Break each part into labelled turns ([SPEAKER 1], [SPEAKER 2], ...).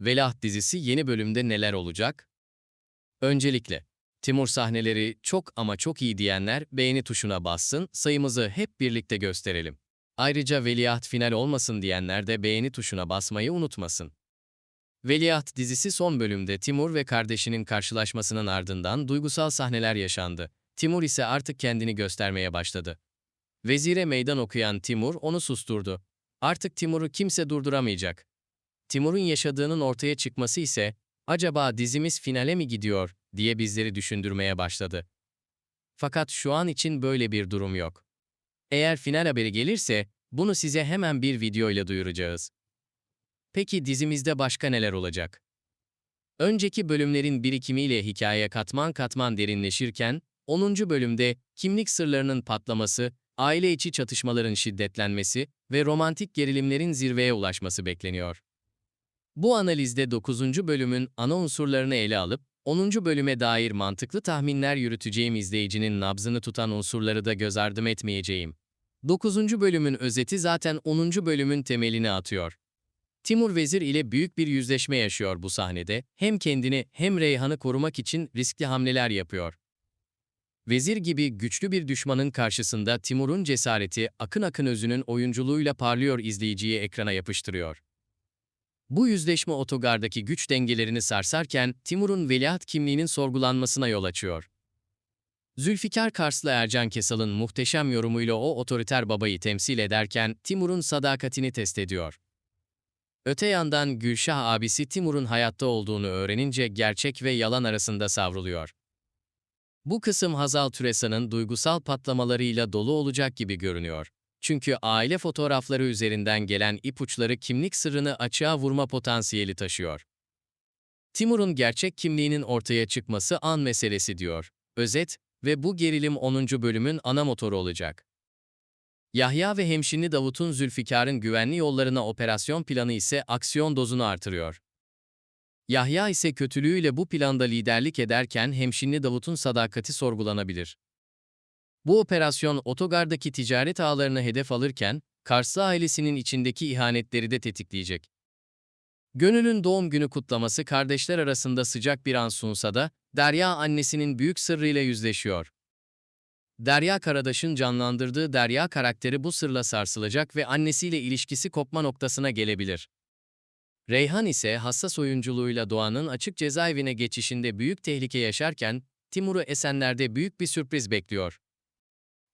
[SPEAKER 1] Veliaht dizisi yeni bölümde neler olacak? Öncelikle, Timur sahneleri çok ama çok iyi diyenler beğeni tuşuna bassın, sayımızı hep birlikte gösterelim. Ayrıca Veliaht final olmasın diyenler de beğeni tuşuna basmayı unutmasın. Veliaht dizisi son bölümde Timur ve kardeşinin karşılaşmasının ardından duygusal sahneler yaşandı. Timur ise artık kendini göstermeye başladı. Vezire meydan okuyan Timur onu susturdu. Artık Timur'u kimse durduramayacak. Timur'un yaşadığının ortaya çıkması ise acaba dizimiz finale mi gidiyor diye bizleri düşündürmeye başladı. Fakat şu an için böyle bir durum yok. Eğer final haberi gelirse bunu size hemen bir video ile duyuracağız. Peki dizimizde başka neler olacak? Önceki bölümlerin birikimiyle hikaye katman katman derinleşirken, 10. bölümde kimlik sırlarının patlaması, aile içi çatışmaların şiddetlenmesi ve romantik gerilimlerin zirveye ulaşması bekleniyor. Bu analizde 9. bölümün ana unsurlarını ele alıp, 10. bölüme dair mantıklı tahminler yürüteceğim izleyicinin nabzını tutan unsurları da göz ardım etmeyeceğim. 9. bölümün özeti zaten 10. bölümün temelini atıyor. Timur Vezir ile büyük bir yüzleşme yaşıyor bu sahnede, hem kendini hem Reyhan'ı korumak için riskli hamleler yapıyor. Vezir gibi güçlü bir düşmanın karşısında Timur'un cesareti Akın Akın Özü'nün oyunculuğuyla parlıyor izleyiciyi ekrana yapıştırıyor. Bu yüzleşme otogardaki güç dengelerini sarsarken Timur'un veliaht kimliğinin sorgulanmasına yol açıyor. Zülfikar Karslı Ercan Kesal'ın muhteşem yorumuyla o otoriter babayı temsil ederken Timur'un sadakatini test ediyor. Öte yandan Gülşah abisi Timur'un hayatta olduğunu öğrenince gerçek ve yalan arasında savruluyor. Bu kısım Hazal Türesan'ın duygusal patlamalarıyla dolu olacak gibi görünüyor. Çünkü aile fotoğrafları üzerinden gelen ipuçları kimlik sırrını açığa vurma potansiyeli taşıyor. Timur'un gerçek kimliğinin ortaya çıkması an meselesi diyor. Özet ve bu gerilim 10. bölümün ana motoru olacak. Yahya ve hemşinli Davut'un Zülfikar'ın güvenli yollarına operasyon planı ise aksiyon dozunu artırıyor. Yahya ise kötülüğüyle bu planda liderlik ederken hemşinli Davut'un sadakati sorgulanabilir. Bu operasyon otogardaki ticaret ağlarını hedef alırken, Karslı ailesinin içindeki ihanetleri de tetikleyecek. Gönül'ün doğum günü kutlaması kardeşler arasında sıcak bir an sunsa da, Derya annesinin büyük sırrıyla yüzleşiyor. Derya Karadaş'ın canlandırdığı Derya karakteri bu sırla sarsılacak ve annesiyle ilişkisi kopma noktasına gelebilir. Reyhan ise hassas oyunculuğuyla Doğan'ın açık cezaevine geçişinde büyük tehlike yaşarken, Timur'u Esenler'de büyük bir sürpriz bekliyor.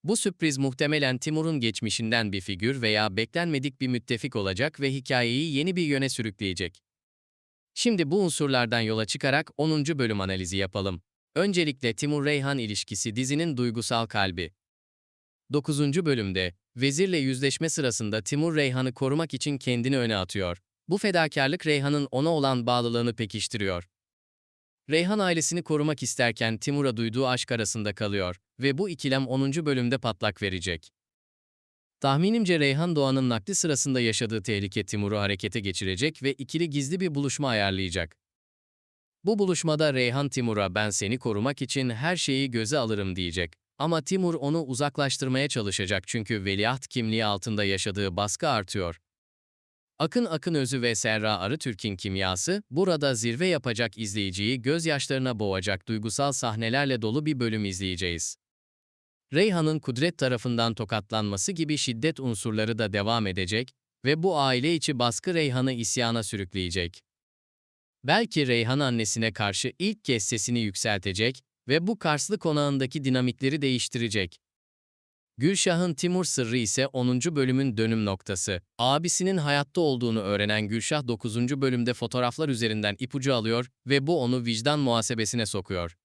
[SPEAKER 1] Bu sürpriz muhtemelen Timur'un geçmişinden bir figür veya beklenmedik bir müttefik olacak ve hikayeyi yeni bir yöne sürükleyecek. Şimdi bu unsurlardan yola çıkarak 10. bölüm analizi yapalım. Öncelikle Timur-Reyhan ilişkisi dizinin duygusal kalbi. 9. bölümde, vezirle yüzleşme sırasında Timur Reyhan'ı korumak için kendini öne atıyor. Bu fedakarlık Reyhan'ın ona olan bağlılığını pekiştiriyor. Reyhan ailesini korumak isterken Timur'a duyduğu aşk arasında kalıyor ve bu ikilem 10. bölümde patlak verecek. Tahminimce Reyhan Doğan'ın nakli sırasında yaşadığı tehlike Timur'u harekete geçirecek ve ikili gizli bir buluşma ayarlayacak. Bu buluşmada Reyhan Timur'a ben seni korumak için her şeyi göze alırım diyecek. Ama Timur onu uzaklaştırmaya çalışacak çünkü veliaht kimliği altında yaşadığı baskı artıyor. Akın Akın Özü ve Serra Arıtürk'ün kimyası, burada zirve yapacak izleyiciyi gözyaşlarına boğacak duygusal sahnelerle dolu bir bölüm izleyeceğiz. Reyhan'ın kudret tarafından tokatlanması gibi şiddet unsurları da devam edecek ve bu aile içi baskı Reyhan'ı isyana sürükleyecek. Belki Reyhan annesine karşı ilk kez sesini yükseltecek ve bu Karslı konağındaki dinamikleri değiştirecek. Gülşah'ın Timur sırrı ise 10. bölümün dönüm noktası. Abisinin hayatta olduğunu öğrenen Gülşah 9. bölümde fotoğraflar üzerinden ipucu alıyor ve bu onu vicdan muhasebesine sokuyor.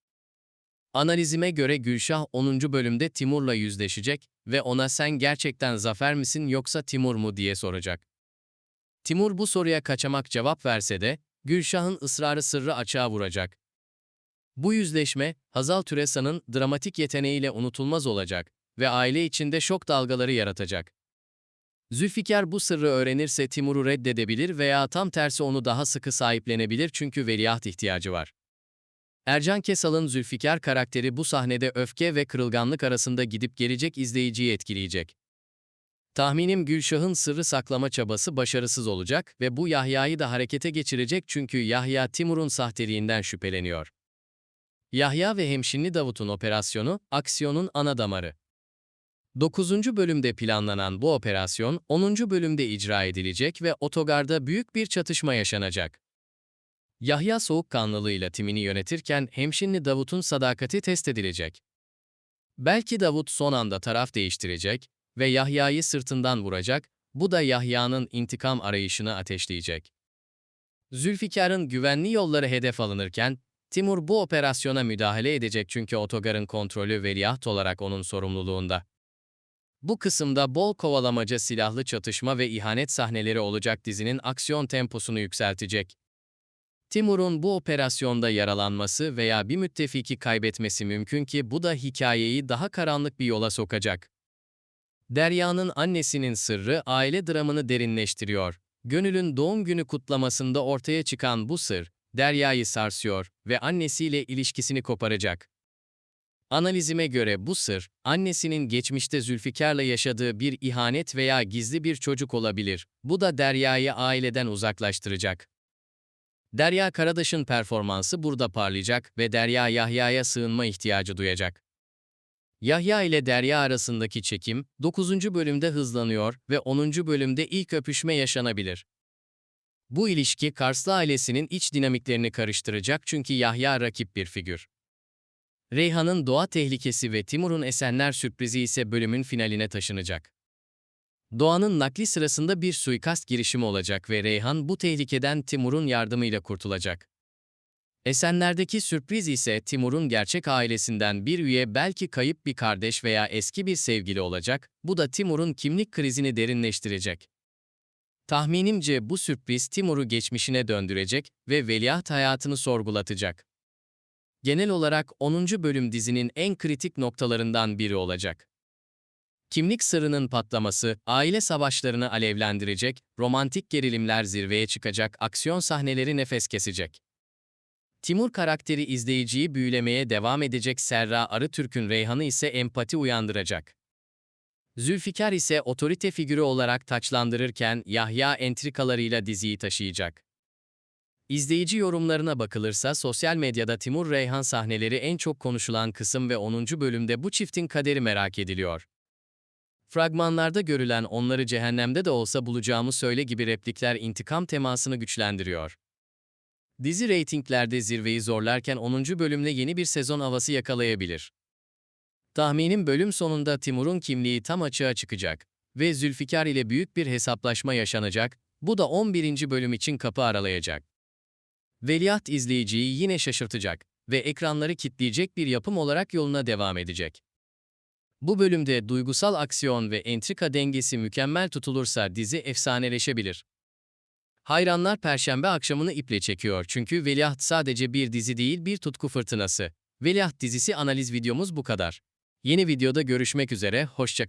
[SPEAKER 1] Analizime göre Gülşah 10. bölümde Timur'la yüzleşecek ve ona sen gerçekten Zafer misin yoksa Timur mu diye soracak. Timur bu soruya kaçamak cevap verse de Gülşah'ın ısrarı sırrı açığa vuracak. Bu yüzleşme, Hazal Türesan'ın dramatik yeteneğiyle unutulmaz olacak ve aile içinde şok dalgaları yaratacak. Zülfikar bu sırrı öğrenirse Timur'u reddedebilir veya tam tersi onu daha sıkı sahiplenebilir çünkü veliaht ihtiyacı var. Ercan Kesal'ın Zülfikar karakteri bu sahnede öfke ve kırılganlık arasında gidip gelecek izleyiciyi etkileyecek. Tahminim Gülşah'ın sırrı saklama çabası başarısız olacak ve bu Yahya'yı da harekete geçirecek çünkü Yahya Timur'un sahteliğinden şüpheleniyor. Yahya ve Hemşinli Davut'un operasyonu, aksiyonun ana damarı. 9. bölümde planlanan bu operasyon 10. bölümde icra edilecek ve otogarda büyük bir çatışma yaşanacak. Yahya soğukkanlılığıyla timini yönetirken Hemşinli Davut'un sadakati test edilecek. Belki Davut son anda taraf değiştirecek ve Yahya'yı sırtından vuracak, bu da Yahya'nın intikam arayışını ateşleyecek. Zülfikar'ın güvenli yolları hedef alınırken, Timur bu operasyona müdahale edecek çünkü otogarın kontrolü veliaht olarak onun sorumluluğunda. Bu kısımda bol kovalamaca silahlı çatışma ve ihanet sahneleri olacak dizinin aksiyon temposunu yükseltecek. Timur'un bu operasyonda yaralanması veya bir müttefiki kaybetmesi mümkün ki bu da hikayeyi daha karanlık bir yola sokacak. Derya'nın annesinin sırrı aile dramını derinleştiriyor. Gönül'ün doğum günü kutlamasında ortaya çıkan bu sır, Derya'yı sarsıyor ve annesiyle ilişkisini koparacak. Analizime göre bu sır, annesinin geçmişte Zülfikar'la yaşadığı bir ihanet veya gizli bir çocuk olabilir. Bu da Derya'yı aileden uzaklaştıracak. Derya Karadaş'ın performansı burada parlayacak ve Derya Yahya'ya sığınma ihtiyacı duyacak. Yahya ile Derya arasındaki çekim 9. bölümde hızlanıyor ve 10. bölümde ilk öpüşme yaşanabilir. Bu ilişki Karslı ailesinin iç dinamiklerini karıştıracak çünkü Yahya rakip bir figür. Reyhan'ın doğa tehlikesi ve Timur'un Esenler sürprizi ise bölümün finaline taşınacak. Doğan'ın nakli sırasında bir suikast girişimi olacak ve Reyhan bu tehlikeden Timur'un yardımıyla kurtulacak. Esenler'deki sürpriz ise Timur'un gerçek ailesinden bir üye belki kayıp bir kardeş veya eski bir sevgili olacak, bu da Timur'un kimlik krizini derinleştirecek. Tahminimce bu sürpriz Timur'u geçmişine döndürecek ve veliaht hayatını sorgulatacak. Genel olarak 10. bölüm dizinin en kritik noktalarından biri olacak. Kimlik sırrının patlaması, aile savaşlarını alevlendirecek, romantik gerilimler zirveye çıkacak, aksiyon sahneleri nefes kesecek. Timur karakteri izleyiciyi büyülemeye devam edecek Serra Arıtürk'ün Reyhan'ı ise empati uyandıracak. Zülfikar ise otorite figürü olarak taçlandırırken Yahya entrikalarıyla diziyi taşıyacak. İzleyici yorumlarına bakılırsa sosyal medyada Timur Reyhan sahneleri en çok konuşulan kısım ve 10. bölümde bu çiftin kaderi merak ediliyor. Fragmanlarda görülen onları cehennemde de olsa bulacağımı söyle gibi replikler intikam temasını güçlendiriyor. Dizi reytinglerde zirveyi zorlarken 10. bölümle yeni bir sezon havası yakalayabilir. Tahminim bölüm sonunda Timur'un kimliği tam açığa çıkacak ve Zülfikar ile büyük bir hesaplaşma yaşanacak, bu da 11. bölüm için kapı aralayacak. Veliaht izleyiciyi yine şaşırtacak ve ekranları kitleyecek bir yapım olarak yoluna devam edecek. Bu bölümde duygusal aksiyon ve entrika dengesi mükemmel tutulursa dizi efsaneleşebilir. Hayranlar perşembe akşamını iple çekiyor çünkü Veliaht sadece bir dizi değil bir tutku fırtınası. Veliaht dizisi analiz videomuz bu kadar. Yeni videoda görüşmek üzere, hoşça